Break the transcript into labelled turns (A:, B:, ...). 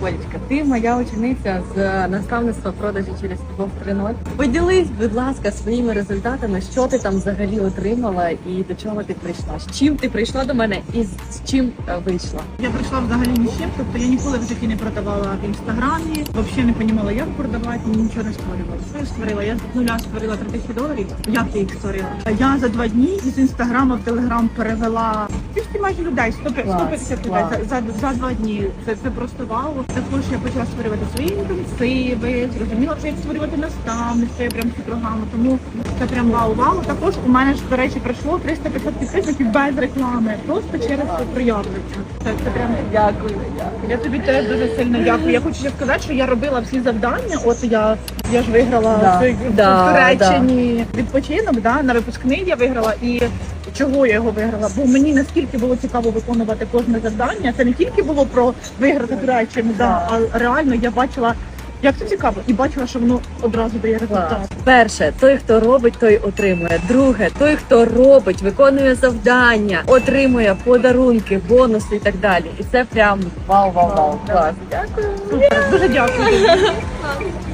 A: Олечка, ти моя учениця з наставництва продажі через любов 3.0. Поділись, будь ласка, своїми результатами, що ти там взагалі отримала і до чого ти прийшла. З чим ти прийшла до мене і з чим е, вийшла?
B: Я прийшла взагалі ні з чим, тобто я ніколи в не продавала в інстаграмі, взагалі не розуміла, як продавати, нічого не створювала. Я створила? Я з нуля створила 3 тисячі доларів. Як я їх створила? Я за два дні із інстаграма в телеграм перевела 200 майже людей, 100 150 людей
A: клас.
B: за, за, за два дні. Це, це просто вау. Також я почала створювати свої інтенсиви, зрозуміла, що як створювати наставництво, я прям цю програму. Тому це прям вау-вау. Також у мене ж, до речі, прийшло 350 підписників без реклами, просто через приємницю. Це, це прям
A: Дякую.
B: я тобі теж дуже сильно дякую. Я хочу ще сказати, що я робила всі завдання. От я, я ж виграла
A: Да,
B: цей
A: да,
B: в Туреччині відпочинок, да, на випускний я виграла. І чого я його виграла? Бо мені наскільки було цікаво виконувати кожне завдання. Це не тільки було про виграти Туреччину, да, а реально я бачила, як це цікаво, і бачила, що воно одразу дає результат.
A: Перше, той, хто робить, той отримує. Друге, той, хто робить, виконує завдання, отримує подарунки, бонуси і так далі. І це прям вау, вау, вау. Клас. Дякую.
B: Супер, дуже дякую.